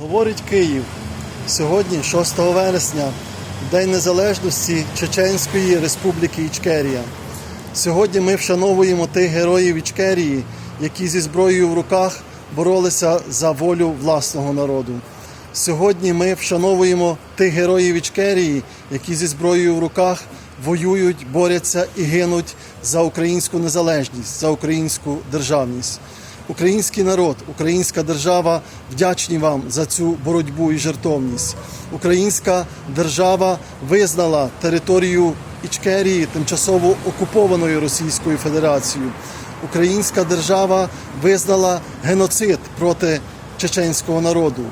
Говорить Київ. Сьогодні, 6 вересня, День Незалежності Чеченської Республіки Ічкерія. Сьогодні ми вшановуємо тих героїв Ічкерії, які зі зброєю в руках боролися за волю власного народу. Сьогодні ми вшановуємо тих героїв Ічкерії, які зі зброєю в руках воюють, борються і гинуть за українську незалежність, за українську державність. Український народ, українська держава вдячні вам за цю боротьбу і жертовність. Українська держава визнала територію Ічкерії тимчасово окупованою Російською Федерацією. Українська держава визнала геноцид проти чеченського народу.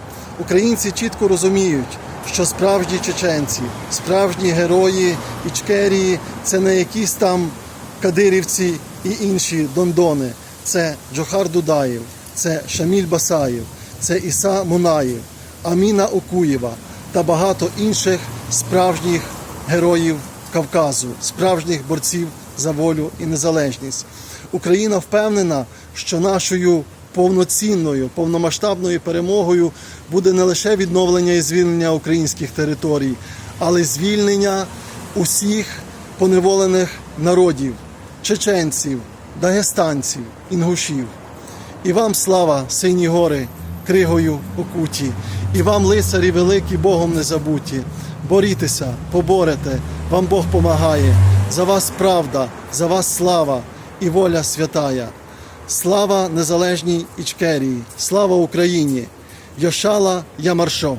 Українці чітко розуміють, що справжні чеченці, справжні герої Ічкерії це не якісь там кадирівці і інші дондони. Це Джохар Дудаєв, це Шаміль Басаєв, це Іса Мунаєв, Аміна Окуєва та багато інших справжніх героїв Кавказу, справжніх борців за волю і незалежність. Україна впевнена, що нашою повноцінною, повномасштабною перемогою буде не лише відновлення і звільнення українських територій, але й звільнення усіх поневолених народів, чеченців, дагестанців, інгушів. І вам слава, сині гори, кригою окуті, і вам, лицарі великі, Богом не забуті. Борітеся, поборете, вам Бог помагає. За вас правда, за вас слава і воля святая. Слава незалежній Ічкерії, слава Україні! Йошала Ямаршо!